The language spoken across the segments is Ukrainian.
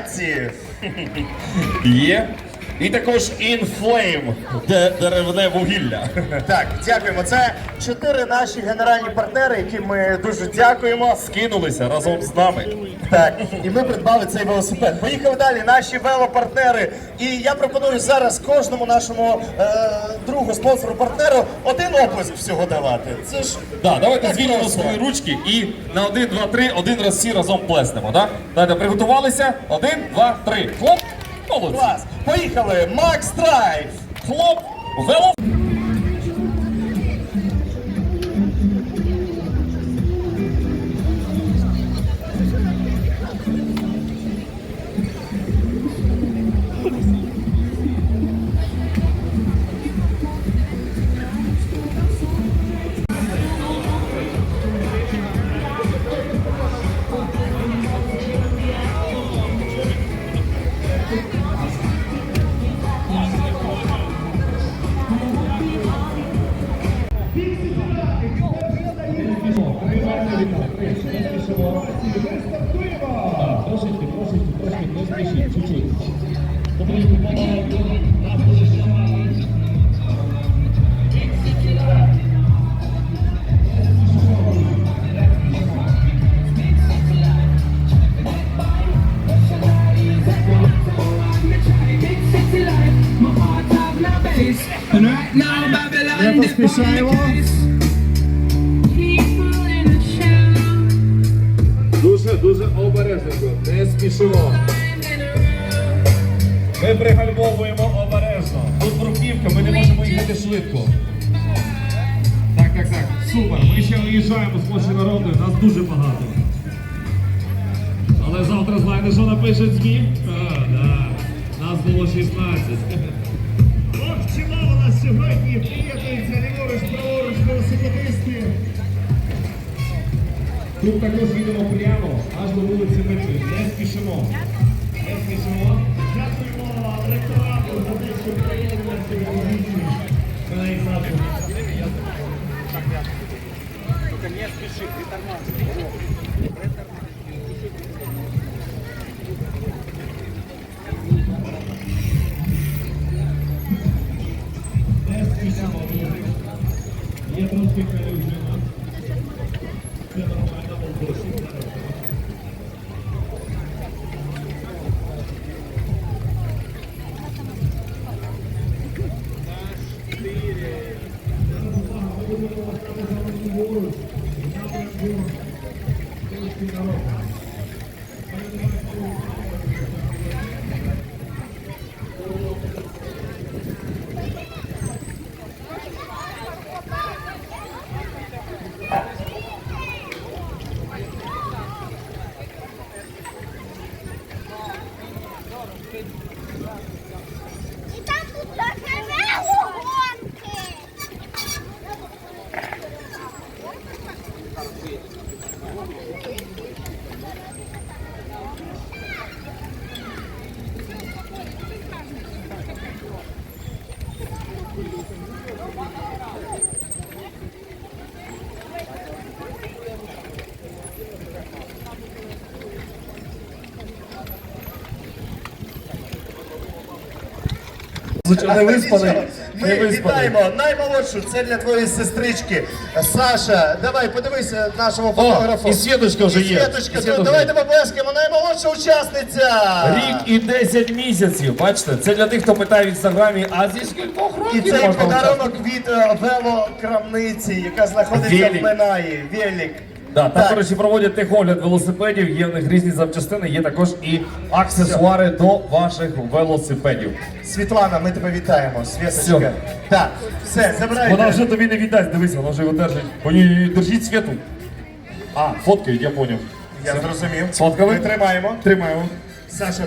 атракції. Є. І також інфлейм, деревне вугілля. Так, дякуємо. Це чотири наші генеральні партнери, яким ми дуже дякуємо. Скинулися разом з нами. Так, і ми придбали цей велосипед. Поїхали далі, наші велопартнери. І я пропоную зараз кожному нашому е, другу, спонсору, партнеру один оплеск всього давати. Це ж Да, давайте звільнимо свої ручки і на один, два, три, один раз всі разом плеснемо. Да? Давайте приготувалися. Один, два, три. Хлоп. Молодці. клас. Поїхали! Макс Драйв! Хлоп. Вело. Не поспішаємо. Дуже, дуже обережно, не спішимо. Ми пригальмовуємо обережно. Тут бруківка, ми не можемо їхати швидко. Так, так, так. Супер. Ми ще виїжджаємо з площі народу, нас дуже багато. Але завтра знаєте, що напишуть ЗМІ? А, да. Нас було 16. Сьогодні приєднується ліворуч, праворуч, велосипедисти. Тут також їдемо прямо, аж до вулиці Метри. Не спішимо. Не спішимо. Дякуємо ректорату за те, що приєднали нас сьогодні. Не Не виспаний. Ми вітаємо наймолодшу. Це для твоєї сестрички. Саша, давай подивися нашому фотографу. і Світочка вже є. Світочка, то давайте поплескаємо. Наймолодша учасниця. Рік і 10 місяців. Бачите, це для тих, хто питає в інстаграмі, а зі скількох І цей подарунок від е, велокрамниці, яка знаходиться в Минаї. Велик. Да, там, Так. коротше, проводять техогляд велосипедів, є в них різні запчастини, є також і аксесуари до ваших велосипедів. Світлана, ми тебе вітаємо. Світочка. Так, все, забирайте. Вона вже тобі не віддасть, дивись, вона вже його держить. Держіть світу. А, фоткають, я поняв. Я зрозумів. Сфоткали? Ми тримаємо. Тримаємо. Саша.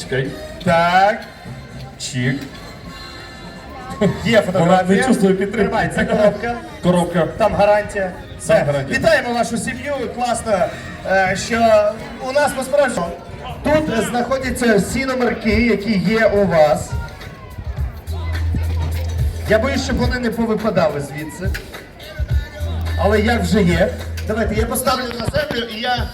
Чекай. Так. Чик. Є фотографія. Вона не чувствує підтримки. Тримай, це коробка. Коробка. Там гарантія. Все. Там гарантія. Вітаємо вашу сім'ю. Класно, е, що у нас насправді тут знаходяться всі номерки, які є у вас. Я боюсь, щоб вони не повипадали звідси. Але як вже є. Давайте я поставлю на землю і я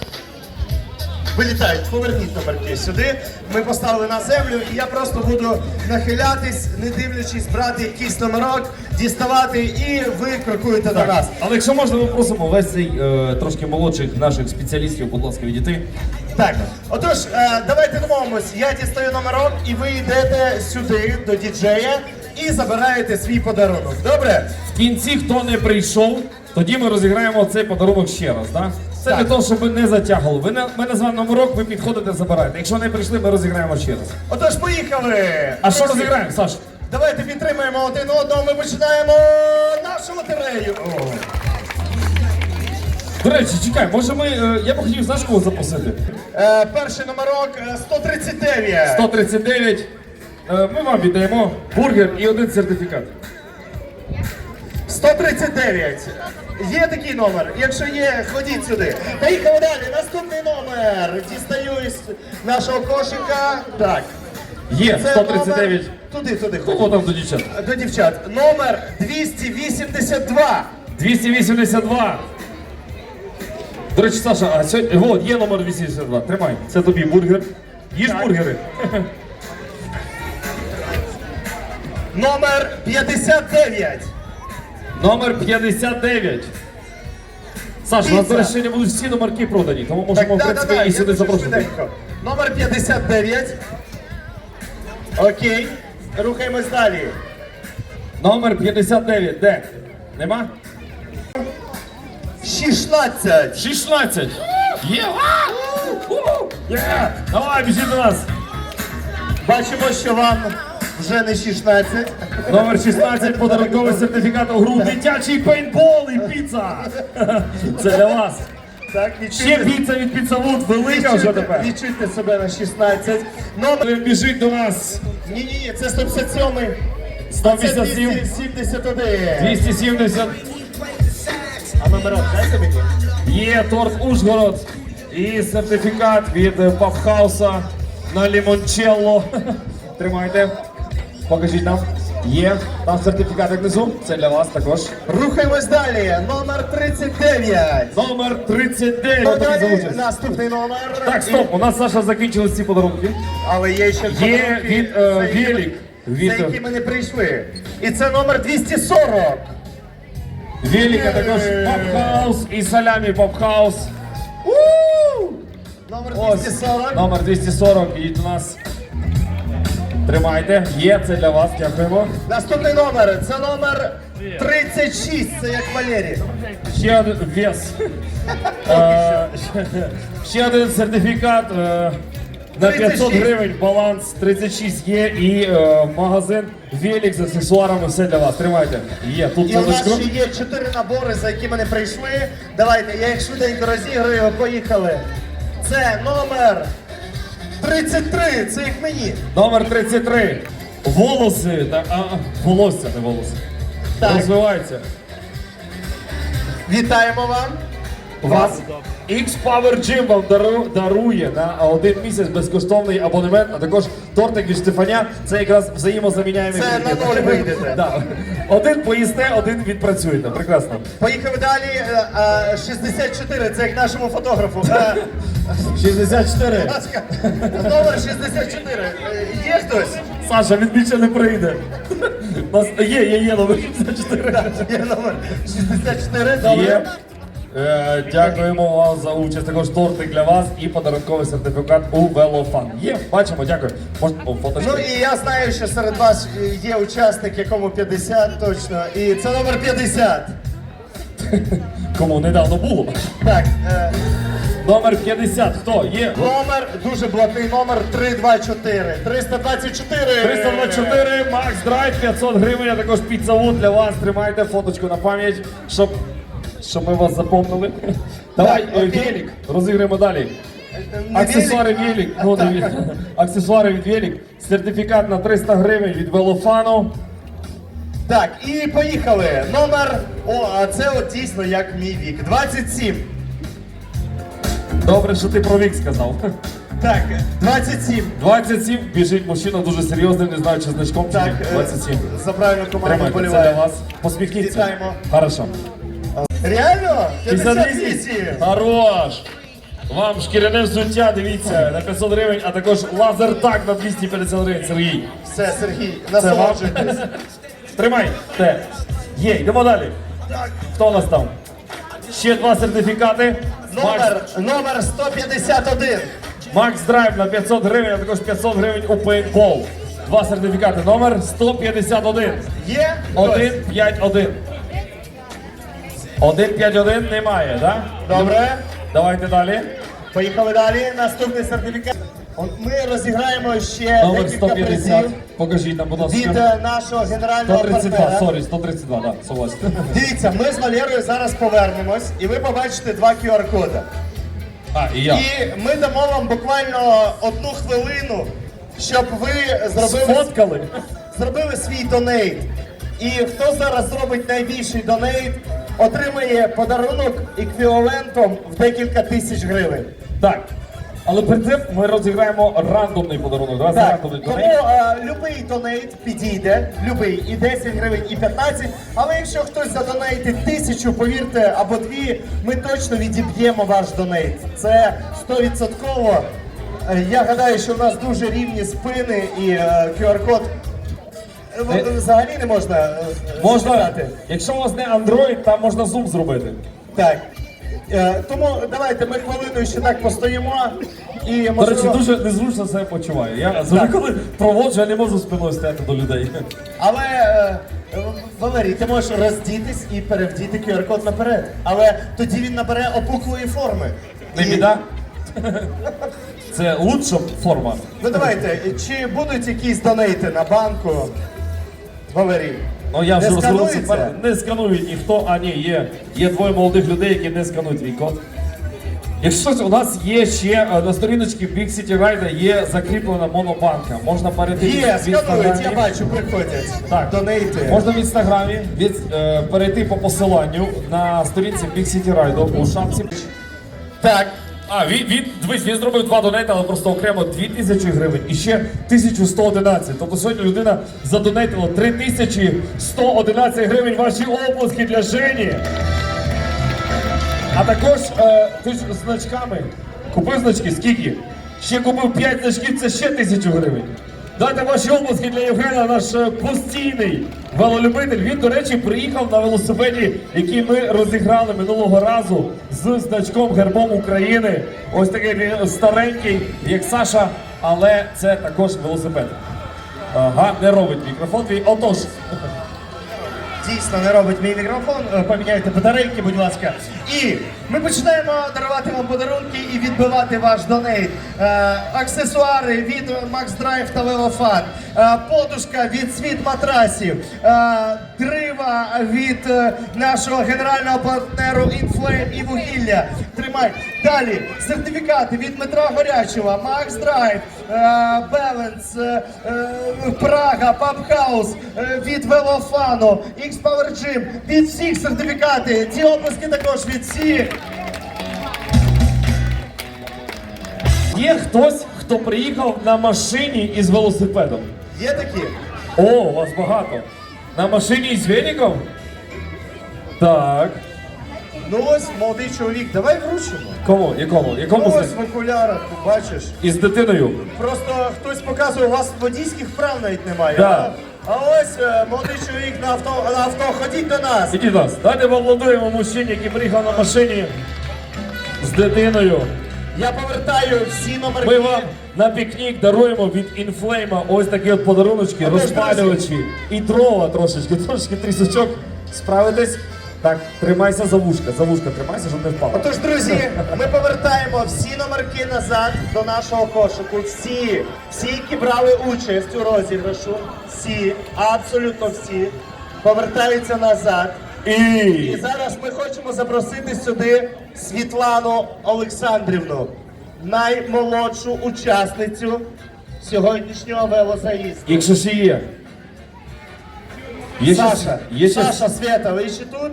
вилітають. Поверніть номерки сюди. Ми поставили на землю, і я просто буду нахилятись, не дивлячись, брати якийсь номерок, діставати, і ви крокуєте до нас. Але якщо можна, ми просимо весь цей е, трошки молодших наших спеціалістів, будь ласка, відійти. Так, отож, е, давайте домовимось. Я дістаю номерок, і ви йдете сюди до діджея і забираєте свій подарунок. Добре? В кінці, хто не прийшов, тоді ми розіграємо цей подарунок ще раз. Да? Це Так. для того, щоб не затягували. Ви на- ми назвали номерок, ви підходите, забираєте. Якщо не прийшли, ми розіграємо ще раз. Отож, поїхали! А що розіграємо, Саш? Давайте підтримаємо один одного. Ми починаємо нашу лотерею. До речі, чекай, може ми. е, я б хотів знаєш кого запросити? Е, перший номерок е, 139. 139. Е, ми вам віддаємо бургер і один сертифікат. 139. Є такий номер. Якщо є, ходіть сюди. Поїхали далі. Наступний номер. Дістаю із нашого кошика. Так. Є Це 139. номер- Туди, туди. Кого там до дівчат? До дівчат. Номер 282. 282. До речі, Саша, а сьогодні. От, є номер 282. Тримай. Це тобі бургер. Їж Так. бургери. Номер 59. Номер 59. Саш, у нас зараз сьогодні будуть всі номерки продані, тому можемо, в принципі, і сюди запрошувати. Номер 59. Окей. Рухаємось далі. Номер 59. Де? Нема? 16. 16. Є! Є! Давай, біжи до нас. Бачимо, що вам вже не 16. Номер 16, подарунковий сертифікат у гру дитячий пейнтбол і піца. Це для вас. Так, Ще піца від піцавуд велика вже тепер. Відчуйте себе на 16. Номер. Біжить до нас. Ні, ні, ні, це 157. Це 157, 271. 270. А номерок дайте мені. Є торт Ужгород і сертифікат від е, Папхауса на лімончелло. Тримайте. Покажіть нам. Є. Там сертифікат внизу. Це для вас також. Рухаємось далі. Номер 39. Номер 39. Тобі Далі наступний номер. Так, стоп, у нас Саша закінчились ці подарунки. Але є ще Є подарунки, від за е, які- Велік. Від За які ми не прийшли. І це номер 240. Веліка також Попхаус і салямі Попхаус. Номер Ось 240. номер 240 і до нас. Тримайте. Є, це для вас. Дякуємо. Наступний номер. Це номер 36. Це як Валерій. Ще один вес. Е, Ще один сертифікат е, на 500 гривень. Баланс 36 є і е, магазин Велік з аксесуарами. Все для вас. Тримайте. Є тут І у нас ще є 4 набори, за які ми не прийшли. Давайте, я їх швиденько розіграю. Поїхали. Це номер 33. Це їх мені. Номер 33. Волоси. Та, а, волосся, не волоси. Так. Розвивається. Вітаємо вам. Вас X-Power Gym вам дарує на один місяць безкоштовний абонемент, а також тортик від Штефаня. Це якраз взаємозаміняємі. Це на ноль вийдете. Да. Один поїсте, один відпрацюєте. Прекрасно. Поїхали далі. Е, е, 64. Це як нашому фотографу. Е, 64. Будь ласка, номер 64. Е, Є хтось? Саша, він більше не прийде. У нас є, є, є номер 64. Є номер 64. Добре. Є. Е, дякуємо вам за участь. Також тортик для вас і подарунковий сертифікат у Велофан. Є, бачимо, дякую. Можна о. Ну і я знаю, що серед вас є учасник, якому 50 точно. І це номер 50. Кому недавно було. Так, е, Номер 50. Хто? Є? номер, дуже блатний номер 324. 324. 324, Макс Драйв, 500 гривень, а також піцавуд для вас. Тримайте фоточку на пам'ять, щоб, щоб ми вас запомнили. Давай, е, велик, розіграємо далі. Не Аксесуари Велик, велик, ну, аксесуари від велик, сертифікат на 300 гривень від Велофану. Так, і поїхали. Номер. О, а це от дійсно як мій вік. 27. Добре, що ти про вік сказав. Так, 27. 27, біжить мужчина дуже серйозний, не знаю, чи значком чи ні. Е, 27. за правильну команду Тримайте, це для боліває. вас. Посміхніться. Вітаємо. Хорошо. Реально? 58. 58. Хорош. Вам шкіряне взуття, дивіться, на 500 гривень, а також лазертаг на 250 гривень. Сергій. Все, Сергій, Це вам. насолоджуйтесь. Тримай. Те. Є, йдемо далі. Хто у нас там? Ще два сертифікати. Номер, номер 151. Макс Драйв на 500 гривень, а також 500 гривень у пейнтбол. Два сертифікати. Номер 151. Є? Хтось? 151. 151 немає, так? Добре. Давайте далі. Поїхали далі. Наступний сертифікат. От Ми розіграємо ще Номер декілька 150. призів Покажіть нам, будь від ласка. е, нашого генерального 132, партнера. сорі, 132, да, согласен. Дивіться, ми з Валерою зараз повернемось, і ви побачите два QR-коди. А, і я. І ми дамо вам буквально одну хвилину, щоб ви зробили, Сфоткали. зробили свій донейт. І хто зараз зробить найбільший донейт, отримає подарунок еквівалентом в декілька тисяч гривень. Так. Але перед цим ми розіграємо рандомний подарунок. Давай Так, рандомний тому донейт. е, любий донейт підійде, любий, і 10 гривень, і 15. Але якщо хтось задонейтить тисячу, повірте, або дві, ми точно відіб'ємо ваш донейт. Це 100%. Е, Я гадаю, що в нас дуже рівні спини і е, QR-код взагалі не можна е, Можна, запитати. якщо у вас не Android, там можна зум зробити. Так. Е, Тому давайте ми хвилину ще так постоїмо. І До можливо... речі, дуже незручно себе почуваю. Я завжди, коли проводжу, я не можу спиною стояти до людей. Але е, е, Валерій, ти можеш роздітись і перевдіти QR-код наперед. Але тоді він набере опуклої форми. Не І- біда. Це лучша форма. Ну давайте, чи будуть якісь донейти на банку? Валерій. Ну я вже Не розвернувся, сканується? не сканують ніхто, а ні, є. Є двоє молодих людей, які не сканують твій код. Якщо у нас є ще е, на сторіночці Big City Ride є закріплена монобанка. Можна перейти Є, в сканують, я Інстаграмі. бачу, приходять. Так, Донейти. Можна в інстаграмі від, е, перейти по посиланню на сторінці Big City Ride у шапці. Так. А, він, він, дивись, він зробив два донейти, але просто окремо 2000 гривень і ще 1111. Тобто сьогодні людина задонейтила 3111 гривень ваші оплески для Жені. А також е, ти ж значками. Купив значки, скільки? Ще купив 5 значків, це ще 1000 гривень. Дайте ваші обласки для Євгена, наш е, постійний велолюбитель. Він, до речі, приїхав на велосипеді, який ми розіграли минулого разу з значком гербом України. Ось такий старенький, як Саша, але це також велосипед. Ага, не робить мікрофон твій. Отож, Дійсно не робить мій мікрофон. Е, Поміняйте батарейки, будь ласка. І ми починаємо дарувати вам подарунки і відбивати ваш донейт. Е, аксесуари від Max Drive та Велофан. Подушка від світ матрасів. Е, дрива від нашого генерального партнеру Inflame і вугілля. Тримай. Далі сертифікати від Дмитра Горячого, Max Drive, Balance, Прага, е, від Велофану, X-Power Gym, від всіх сертифікати. Ці оплески також від всіх. є хтось, хто приїхав на машині із велосипедом. Є такі? О, у вас багато. На машині з великом? Так. Ну ось молодий чоловік, давай вручимо. Кому? Якому? Якому Ну ось в окулярах, бачиш. Із дитиною. Просто хтось показує, у вас водійських прав навіть немає. Да. А а ось е, молодий чоловік на авто, на авто, ходіть до нас. Ідіть до нас. Давайте поаплодуємо мужчині, який приїхав на машині з дитиною. Я повертаю всі номерки. Ми вам на пікнік даруємо від інфлейма ось такі от подаруночки, розпалювачі і дрова трошечки, трошечки трісочок. Справитесь? Так, тримайся за вушка, за вушка тримайся, щоб не впало. Отож, друзі, ми повертаємо всі номерки назад до нашого кошику. Всі, всі, які брали участь у розіграшу, всі, абсолютно всі, повертаються назад. І І зараз ми хочемо запросити сюди Світлану Олександрівну, наймолодшу учасницю сьогоднішнього велозаїзду. якщо ще є. Є ще- Саша, є ще... Саша Свята, ви ще тут?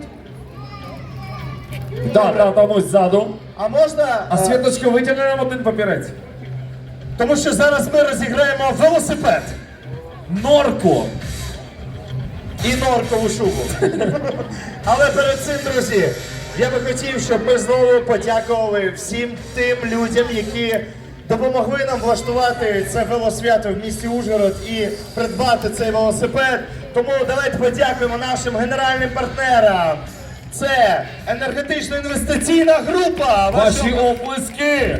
Да, да, там ось ззаду. А можна? А е, Світочка, витягни нам один папірець. Тому що зараз ми розіграємо велосипед Норко. і норкову шубу. Але перед цим, друзі, Я би хотів, щоб ми знову подякували всім тим людям, які допомогли нам влаштувати це велосвято в місті Ужгород і придбати цей велосипед. Тому давайте подякуємо нашим генеральним партнерам. Це енергетично-інвестиційна група. Ваші оплески!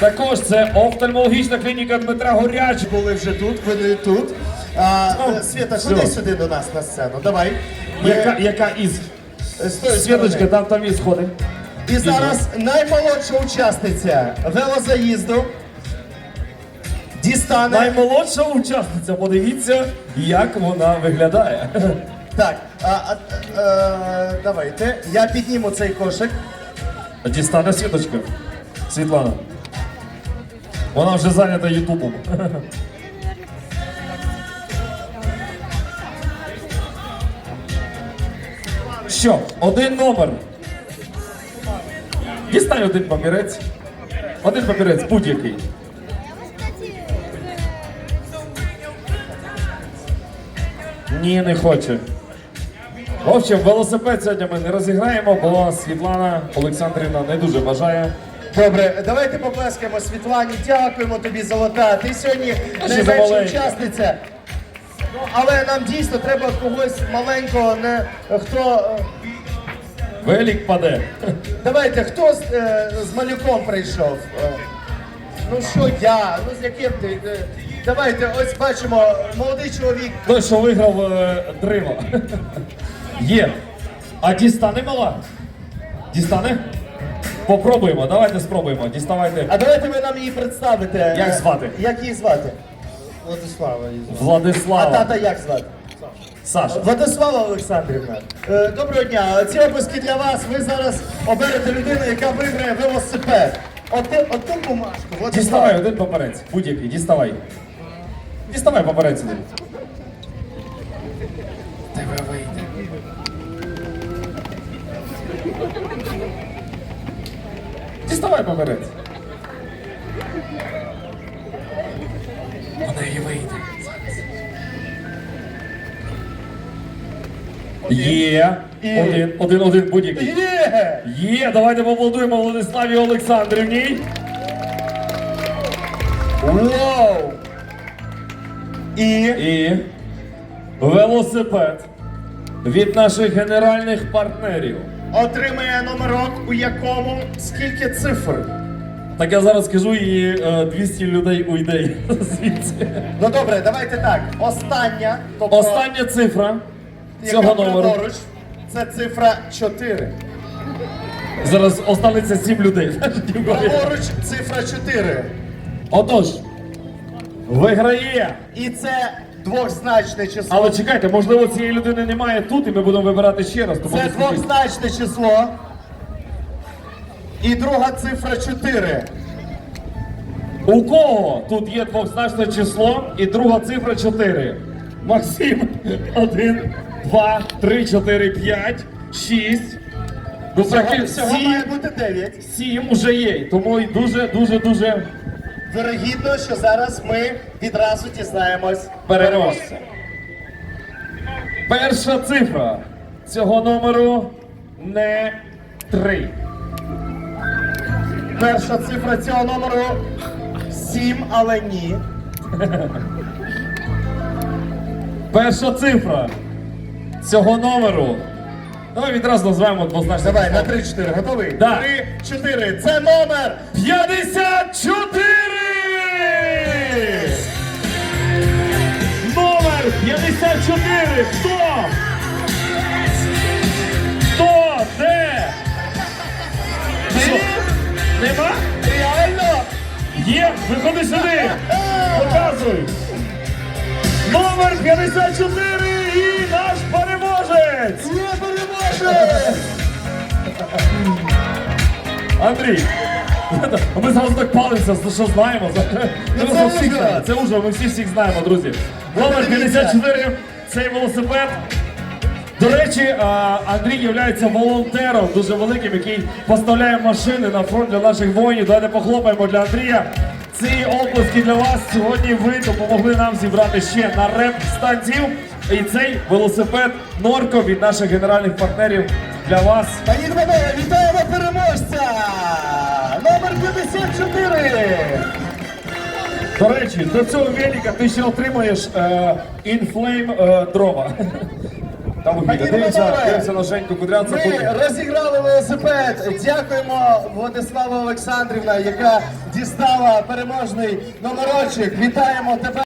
Також це офтальмологічна клініка Дмитра Горяч. були вже тут, вони тут. А, Ну, е, Свята, все. ходи сюди до нас на сцену. Давай. Ми- Яка, яка із з тої Світочка, сторони. там там із ходить. І зараз наймолодша учасниця велозаїзду дістане. Наймолодша учасниця, подивіться, як вона виглядає. Так, а, а, е, давайте. Я підніму цей кошик. Дістане Світочка. Світлана. Вона вже зайнята Ютубом. Що, один номер. Дістань один папірець. Один папірець, будь-який. Ні, не хоче. В общем, велосипед сьогодні ми не розіграємо, бо Світлана Олександрівна не дуже бажає. Добре, давайте поплескаємо Світлані. Дякуємо тобі, золота. Ти сьогодні найменша учасниця. Ну, але нам дійсно треба когось маленького, не хто. е, Велик паде. Давайте, хто з, е, з малюком прийшов? Е, Ну що я? Ну з яким ти? Е, Давайте, ось бачимо, молодий чоловік. Той, що виграв е, дриво. Є. А дістане мала? Дістане? Попробуємо, давайте спробуємо. Діставайте. А давайте ви нам її представите. Як звати? Як її звати? Владислава її звати. А тата як звати? Саша. Владислава Олександрівна. Е, Доброго дня. Ці описки для вас. Ви зараз оберете людину, яка виграє велосипед. Оте- Оту бумажку. Владислава. Діставай один папірець. Будь-який, діставай. Діставай папірець один. Тебе вийде. Діставай папірець. У неї вийде. Є. І- Один, один, один, будь-який. Є! Є, давайте поаплодуємо Владиславі Олександрівні. Вау! І І велосипед від наших генеральних партнерів. Отримає номерок, у якому скільки цифр. Так я зараз скажу і е, 200 людей уйде звідси. Ну добре, давайте так. Остання, тобто Остання цифра яка цього номеру. праворуч, це цифра 4. Зараз останеться 7 людей. Праворуч цифра 4. Отож, виграє. І це двозначне число. Але чекайте, можливо, цієї людини немає тут, і ми будемо вибирати ще раз. Тому Це спішіть. двозначне число. І друга цифра 4. У кого тут є двозначне число і друга цифра 4? Максим, 1, 2, 3, 4, 5, 6. Ну, Всього, всього має бути 9. сім уже є. Тому і дуже, дуже, дуже Вирогідно, що зараз ми відразу дізнаємось переможця. Перша цифра цього номеру не 3. Перша цифра цього номеру 7, але ні. Перша цифра цього номеру. Давай відразу назвемо двозначне. Давай, на 3-4. Готовий? Да. 3-4. Це номер 54! 54! Хто? Хто? Де? Що? Нема? реально. Є! Виходи сюди! Показуй! Номер 54 і наш переможець! Не переможе! Андрій, ми зараз так палимося, що знаємо. Це, уже, ми всі всіх знаємо, друзі. Номер 54, цей велосипед. До речі, Андрій є волонтером дуже великим, який поставляє машини на фронт для наших воїнів. Давайте похлопаємо для Андрія. Ці оплески для вас. Сьогодні ви допомогли нам зібрати ще на реп станцію. І цей велосипед Норко від наших генеральних партнерів для вас. Пані панове, вітаємо переможця! Номер 54! До речі, до цього велика ти ще отримаєш е, інфлейм е, дрова. Там у Дивимося, дивимося на Женьку Кудрянця. Ми потім. розіграли велосипед. Дякуємо Владислава Олександрівна, яка дістала переможний номерочок. Вітаємо тебе.